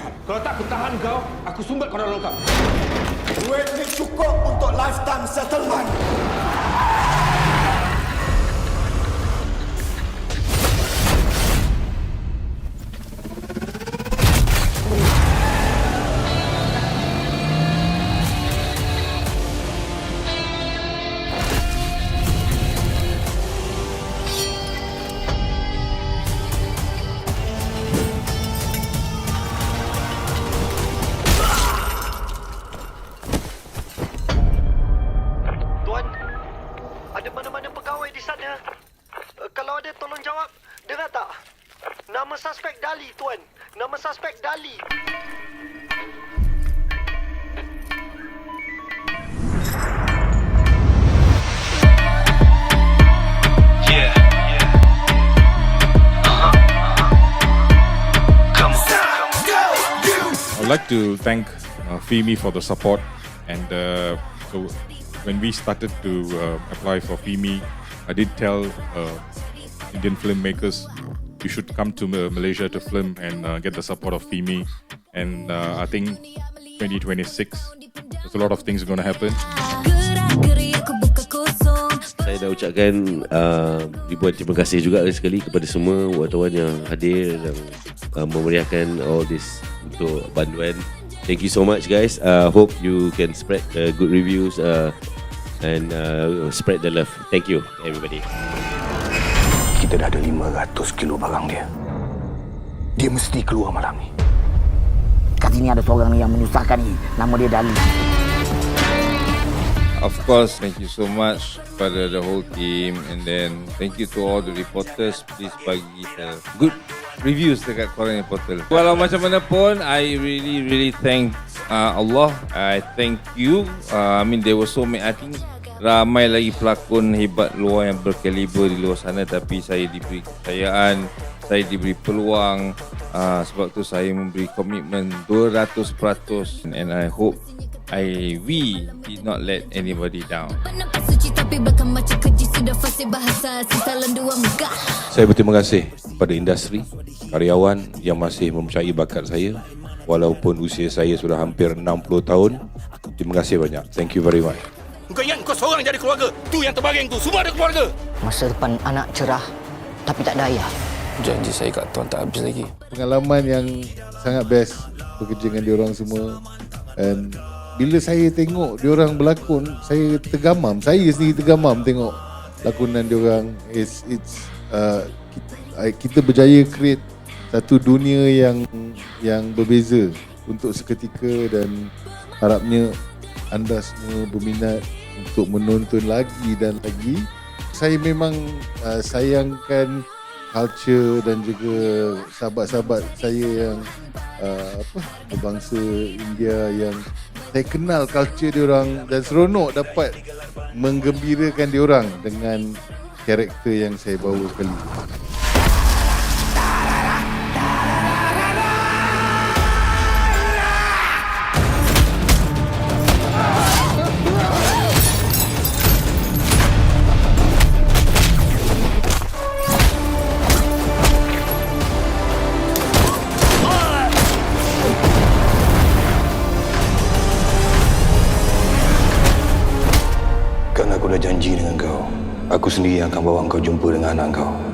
lihat. Kalau tak aku tahan kau, aku sumbat kau dalam kau. Duit ni cukup untuk lifetime settlement. Ada mana-mana pegawai di sana? Uh, kalau ada tolong jawab. Dengar tak? Nama suspek Dali, Tuan. Nama suspek Dali. Yeah. Uh-huh. Come on, come on. I would like to thank uh, FIMI for the support. And uh, so when we started to uh, apply for FIMI, I did tell uh, Indian filmmakers you should come to uh, Malaysia to film and uh, get the support of FIMI. And uh, I think 2026, there's a lot of things going to happen. Saya dah ucapkan uh, ribuan terima kasih juga sekali kepada semua wartawan yang hadir dan uh, memeriahkan all this untuk banduan. Thank you so much guys. Uh, hope you can spread the good reviews uh, and uh, spread the love. Thank you everybody. Kita dah ada 500 kilo barang dia. Dia mesti keluar malam ni. Kat sini ada seorang ni yang menyusahkan ni. Nama dia Dali. Of course, thank you so much for the whole team and then thank you to all the reporters. Please bagi uh, good reviews dekat korang yang portal. Walau macam mana pun, I really really thank uh, Allah. I thank you. Uh, I mean there were so many. I think ramai lagi pelakon hebat luar yang berkaliber di luar sana tapi saya diberi kepercayaan, saya diberi peluang uh, sebab tu saya memberi komitmen 200% and I hope I we did not let anybody down. Saya berterima kasih kepada industri, karyawan yang masih mempercayai bakat saya walaupun usia saya sudah hampir 60 tahun. Terima kasih banyak. Thank you very much. Kau ingat kau seorang jadi keluarga. Tu yang terbaring tu. Semua ada keluarga. Masa depan anak cerah tapi tak ada ayah. Janji saya kat tuan tak habis lagi. pengalaman yang sangat best bekerja dengan diorang semua and bila saya tengok diorang berlakon saya tergamam. Saya sendiri tergamam tengok lakonan diorang. It's it's uh, kita, kita berjaya create satu dunia yang yang berbeza untuk seketika dan harapnya anda semua berminat untuk menonton lagi dan lagi. Saya memang uh, sayangkan culture dan juga sahabat-sahabat saya yang uh, apa berbangsa India yang saya kenal culture diorang dan seronok dapat menggembirakan diorang dengan karakter yang saya bawa sekali. Dah janji dengan kau. Aku sendiri yang akan bawa kau jumpa dengan anak kau.